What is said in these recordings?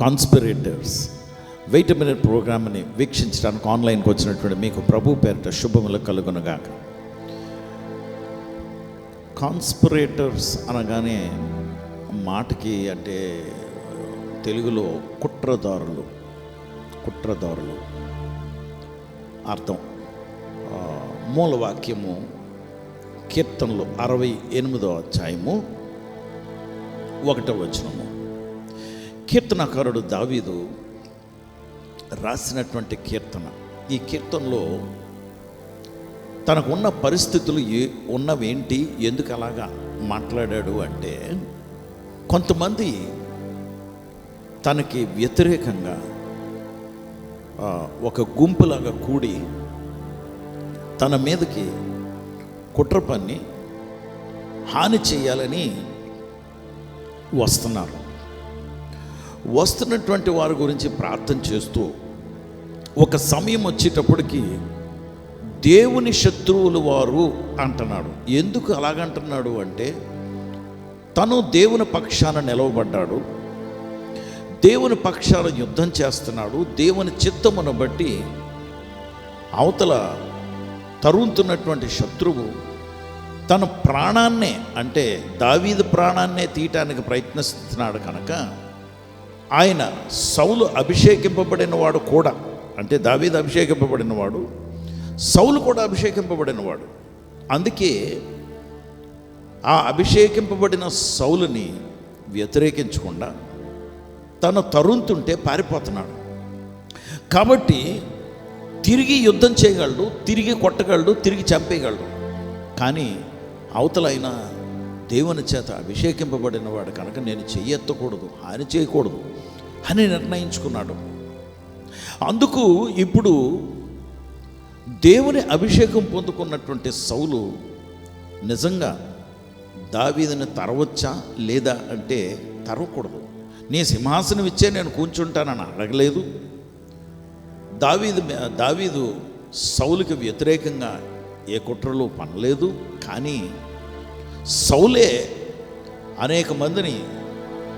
Conspirators wait minute ప్రోగ్రామ్ని వీక్షించడానికి ఆన్లైన్కి వచ్చినటువంటి మీకు ప్రభు పేరిట శుభములు కలుగునగాక. కాన్స్పిరేటర్స్ అనగానే మాటకి అంటే తెలుగులో కుట్రదారులు. కుట్రదారులు. అర్థం. మూలవాక్యము కీర్తనలు అరవై ఎనిమిదో అధ్యాయము ఒకటో వచనము. కీర్తనకారుడు దావీదు రాసినటువంటి కీర్తన. ఈ కీర్తనలో తనకున్న పరిస్థితులు ఏ ఉన్నవేంటి ఎందుకు అలాగా మాట్లాడాడు అంటే కొంతమంది తనకి వ్యతిరేకంగా ఒక గుంపులాగా కూడి తన మీదకి కుట్ర పన్ని హాని చేయాలని వస్తున్నారు. వస్తున్నటువంటి వారి గురించి ప్రార్థన చేస్తూ ఒక సమయం వచ్చేటప్పటికి దేవుని శత్రువులు వారు అంటున్నాడు. ఎందుకు అలాగంటున్నాడు అంటే తను దేవుని పక్షాన నిలవబడ్డాడు. దేవుని పక్షాన యుద్ధం చేస్తున్నాడు. దేవుని చిత్తమును బట్టి అవతల తరుముతున్నటువంటి శత్రువు తన ప్రాణాన్నే అంటే దావీదు ప్రాణాన్నే తీయటానికి ప్రయత్నిస్తున్నాడు కనుక ఆయన సౌలు అభిషేకింపబడిన వాడు కూడా అంటే దావీద్ అభిషేకింపబడినవాడు సౌలు కూడా అభిషేకింపబడినవాడు. అందుకే ఆ అభిషేకింపబడిన సౌలుని వ్యతిరేకించకుండా తను తరుంతుంటే పారిపోతున్నాడు. కాబట్టి తిరిగి యుద్ధం చేయగలడు తిరిగి కొట్టగలడు తిరిగి చంపేయగలడు. కానీ అవతలైన దేవుని చేత అభిషేకింపబడిన వాడు కనుక నేను చెయ్యెత్తకూడదు హాని చేయకూడదు. అని నిర్ణయించుకున్నాడు. అందుకు ఇప్పుడు దేవుని అభిషేకం పొందుకున్నటువంటి సౌలు నిజంగా దావీదుని తరవచ్చా లేదా అంటే తరవకూడదు. నీ సింహాసనం ఇచ్చే నేను కూర్చుంటానని అడగలేదు. దావీదు దావీదు సౌలుకి వ్యతిరేకంగా ఏ కుట్రలు పనలేదు. కానీ సౌలే అనేక మందిని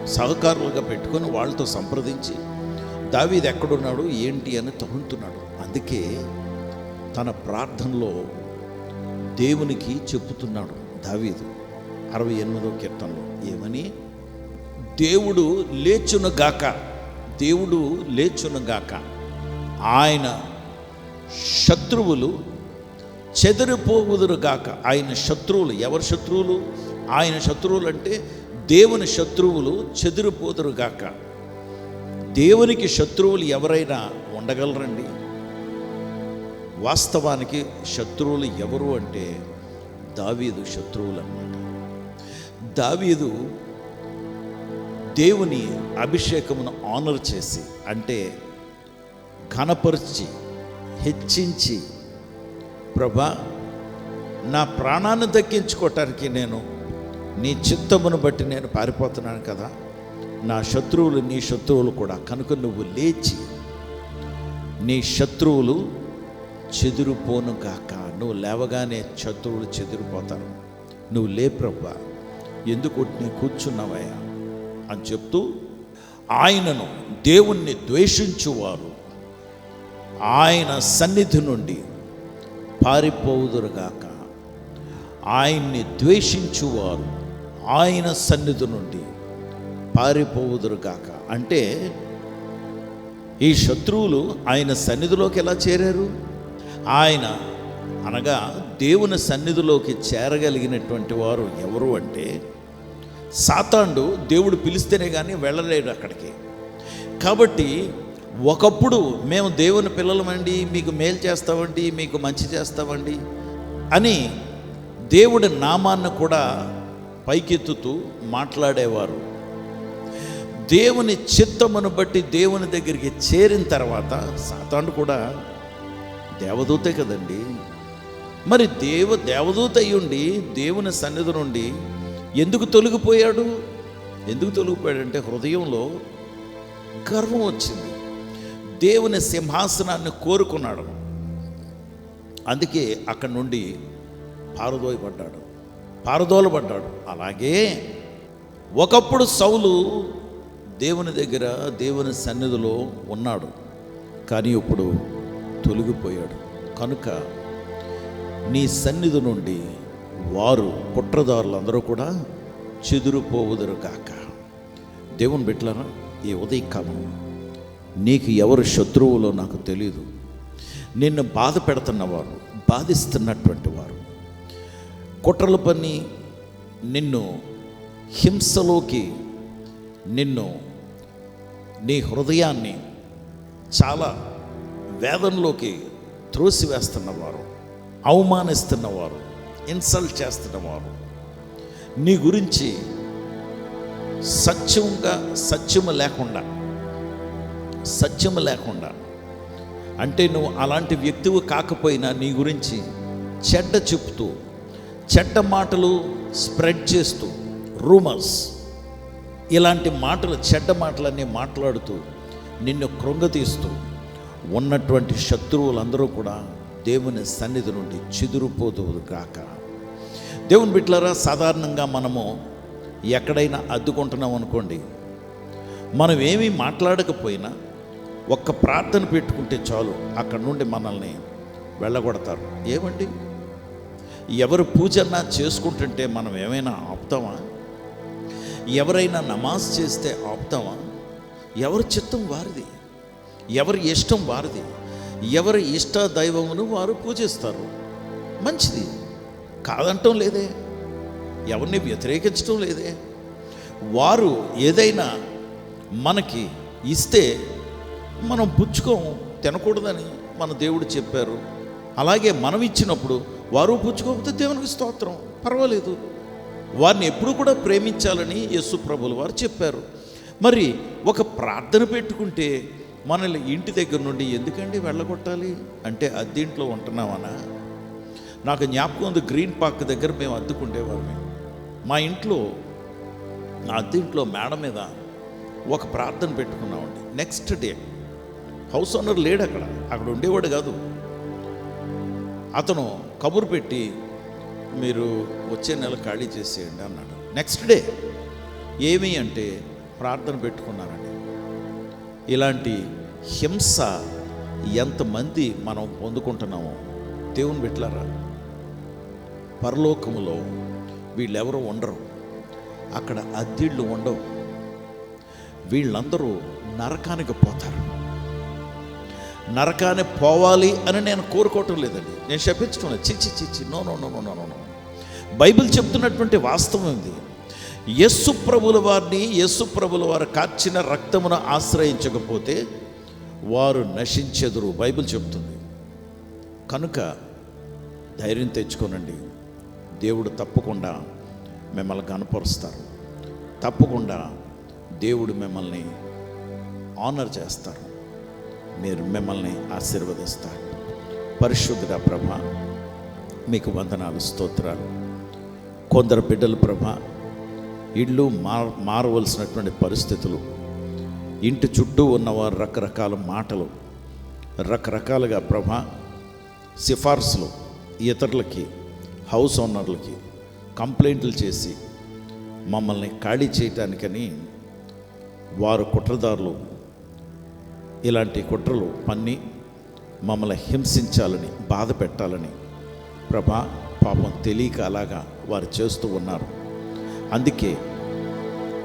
సహకారులుగా పెట్టుకొని వాళ్ళతో సంప్రదించి దావీది ఎక్కడున్నాడు? ఏంటి? అని తగులుతున్నాడు అందుకే తన ప్రార్థనలో దేవునికి చెప్పుతున్నాడు దావీదు. అరవై ఎనిమిదో కీర్తనలో ఏమని? దేవుడు లేచునగాక దేవుడు లేచునగాక ఆయన శత్రువులు చెదిరిపోవుదురుగాక ఆయన శత్రువులు ఎవరి శత్రువులు? ఆయన శత్రువులు అంటే దేవుని శత్రువులు చెదిరిపోదురు గాక. దేవునికి శత్రువులు ఎవరైనా ఉండగలరండి? వాస్తవానికి శత్రువులు ఎవరు అంటే దావీదు శత్రువులు అన్నమాట దావీదు దేవుని అభిషేకమును ఆనర్ చేసి అంటే ఘనపరిచి హెచ్చించి ప్రభా నా ప్రాణాన్ని దక్కించుకోవటానికి నేను నీ చిత్తమును బట్టి నేను పారిపోతున్నాను కదా. నా శత్రువులు నీ శత్రువులు కూడా. కనుక నువ్వు లేచి నీ శత్రువులు చెదిరిపోను గాక. నువ్వు లేవగానే శత్రువులు చెదిరిపోతారు. నువ్వు లే ప్రభా. ఎందుకు నీ కూర్చున్నావయ్యా? అని చెప్తూ ఆయనను దేవుణ్ణి ద్వేషించువారు. ఆయన సన్నిధి నుండి పారిపోవుదురుగాక ఆయన్ని ద్వేషించువారు. ఆయన సన్నిధి నుండి పారిపోవుదురుగాక. అంటే ఈ శత్రువులు ఆయన సన్నిధిలోకి ఎలా చేరారు? ఆయన అనగా దేవుని సన్నిధిలోకి చేరగలిగినటువంటి వారు ఎవరు అంటే సాతాండు దేవుడు పిలిస్తేనే కానీ వెళ్ళలేడు అక్కడికి. కాబట్టి ఒకప్పుడు మేము దేవుని పిల్లలమండి మీకు మేలు చేస్తామండి మీకు మంచి చేస్తామండి అని దేవుడి నామాన్ని కూడా పైకెత్తుతూ మాట్లాడేవారు. దేవుని చిత్తమును బట్టి దేవుని దగ్గరికి చేరిన తర్వాత సాతాను కూడా దేవదూతే కదండి. మరి దేవ దేవదూత అయ్యుండి దేవుని సన్నిధి నుండి ఎందుకు తొలగిపోయాడు? ఎందుకు తొలగిపోయాడంటే హృదయంలో గర్వం వచ్చింది. దేవుని సింహాసనాన్ని కోరుకున్నాడు. అందుకే అక్కడి నుండి పారదోయబడ్డాడు. పారదోలబడ్డాడు. అలాగే ఒకప్పుడు సౌలు దేవుని దగ్గర దేవుని సన్నిధిలో ఉన్నాడు. కానీ ఇప్పుడు తొలగిపోయాడు. కనుక నీ సన్నిధి నుండి వారు కుట్రదారులందరూ కూడా చెదిరిపోవుదురు కాక దేవుని బిడ్డలారా ఈ ఉదయకాలం నీకు ఎవరు శత్రువులో నాకు తెలియదు నిన్ను బాధ పెడుతున్నవారు బాధిస్తున్నటువంటి వారు కుట్రలు పని నిన్ను హింసలోకి నిన్ను నీ హృదయాన్ని చాలా వేదనలోకి త్రోసివేస్తున్నవారు అవమానిస్తున్నవారు ఇన్సల్ట్ చేస్తున్నవారు. నీ గురించి సత్యంగా సత్యము లేకుండా సత్యము లేకుండా అంటే నువ్వు అలాంటి వ్యక్తివి కాకపోయినా నీ గురించి చెడ్డ చెప్తూ చెడ్డ మాటలు స్ప్రెడ్ చేస్తూ రూమర్స్ ఇలాంటి మాటలు చెడ్డ మాటలన్నీ మాట్లాడుతూ నిన్ను కృంగతీస్తూ ఉన్నటువంటి శత్రువులందరూ కూడా దేవుని సన్నిధి నుండి చిదురుపోదు కాక దేవుని బిడ్డలారా సాధారణంగా మనము ఎక్కడైనా అద్దుకుంటున్నాం అనుకోండి మనం ఏమీ మాట్లాడకపోయినా ఒక్క ప్రార్థన పెట్టుకుంటే చాలు అక్కడ నుండి మనల్ని వెళ్ళగొడతారు. ఏమండి? ఎవరు పూజన చేసుకుంటుంటే మనం ఏమైనా ఆపుతామా? ఎవరైనా నమాజ్ చేస్తే ఆపుతామా? ఎవరి చిత్తం వారిది? ఎవరి ఇష్టం వారిది? ఎవరి ఇష్ట దైవమును వారు పూజిస్తారు. మంచిది. కాదంటం లేదే. ఎవరిని వ్యతిరేకించడం లేదే. వారు ఏదైనా మనకి ఇస్తే మనం పుచ్చుకోం తినకూడదని మన దేవుడు చెప్పారు. అలాగే మనం ఇచ్చినప్పుడు వారు పుచ్చుకోకపోతే దేవునికి స్తోత్రం. పర్వాలేదు. వారిని ఎప్పుడు కూడా ప్రేమించాలని యేసు ప్రభులు వారు చెప్పారు. మరి ఒక ప్రార్థన పెట్టుకుంటే మనల్ని ఇంటి దగ్గర నుండి ఎందుకండి వెళ్ళగొట్టాలి? అంటే అద్దీంట్లో ఉంటున్నామనా? నాకు జ్ఞాపకం ఉంది గ్రీన్ పార్క్ దగ్గర మేము అద్దుకుండేవాళ్ళమే మా ఇంట్లో నా అద్దీంట్లో మేడ మీద ఒక ప్రార్థన పెట్టుకున్నామండి. నెక్స్ట్ డే హౌస్ ఓనర్ లేడు అక్కడ. అక్కడ ఉండేవాడు కాదు. అతను కబురు పెట్టి మీరు వచ్చే నెల ఖాళీ చేసేయండి అన్నాడు. నెక్స్ట్ డే ఏమి అంటే ప్రార్థన పెట్టుకున్నానండి ఇలాంటి హింస ఎంతమంది మనం పొందుకుంటున్నామో దేవుని పెట్టలారా పరలోకములో వీళ్ళెవరూ ఉండరు. అక్కడ అద్దీళ్ళు ఉండవు. వీళ్ళందరూ నరకానికి పోతారు. నరకాన్ని పోవాలి అని నేను కోరుకోవటం లేదండి. నేను శపించడం చిచ్చి చిచ్చి no no no no no no Bible చెప్తున్నటువంటి వాస్తవం ఇది. యస్సు ప్రభుల వారిని యస్సు ప్రభుల వారు కాచిన రక్తమును ఆశ్రయించకపోతే వారు నశించెదురు బైబిల్ చెప్తుంది. కనుక ధైర్యం తెచ్చుకోనండి. దేవుడు తప్పకుండా మిమ్మల్ని కనపరుస్తారు తప్పకుండా దేవుడు మిమ్మల్ని ఆనర్ చేస్తారు. మీరు మిమ్మల్ని ఆశీర్వదిస్తారు. పరిశుద్ధుడ ప్రభ మీకు వందనాలు స్తోత్రాలు. కొందరు బిడ్డలు ప్రభ ఇళ్ళు మార్ మారవలసినటువంటి పరిస్థితులు ఇంటి చుట్టూ ఉన్నవారు రకరకాల మాటలు రకరకాలుగా ప్రభ సిఫార్సులు ఇతరులకి హౌస్ ఓనర్లకి కంప్లైంట్లు చేసి మమ్మల్ని ఖాళీ చేయటానికని వారు కుట్రదారులు ఇలాంటి కుట్రలు పన్ని మమ్మల్ని హింసించాలని బాధ పెట్టాలని ప్రభా పాపం తెలియక అలాగా వారు చేస్తూ ఉన్నారు. అందుకే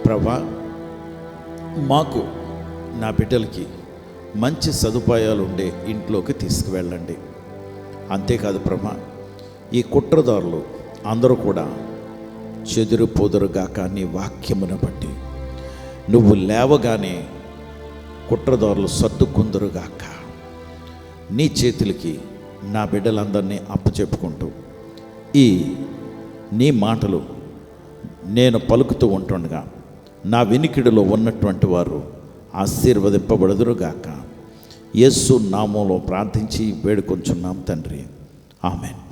ప్రభా మాకు నా బిడ్డలకి మంచి సదుపాయాలు ఉండే ఇంట్లోకి తీసుకువెళ్ళండి. అంతేకాదు ప్రభా ఈ కుట్రదారులు అందరూ కూడా చెదురు పొదురుగాక నీ వాక్యమును బట్టి నువ్వు లేవగానే కుట్రదారులు సర్దుకుందరుగాక. నీ చేతులకి నా బిడ్డలందరినీ అప్పచెప్పుకుంటూ ఈ నీ మాటలు నేను పలుకుతూ ఉంటుండగా నా వినికిడిలో ఉన్నటువంటి వారు ఆశీర్వదింపబడుదురుగాక. యేసు నామంలో ప్రార్థించి వేడుకొంచున్నాం తండ్రి. ఆమెన్.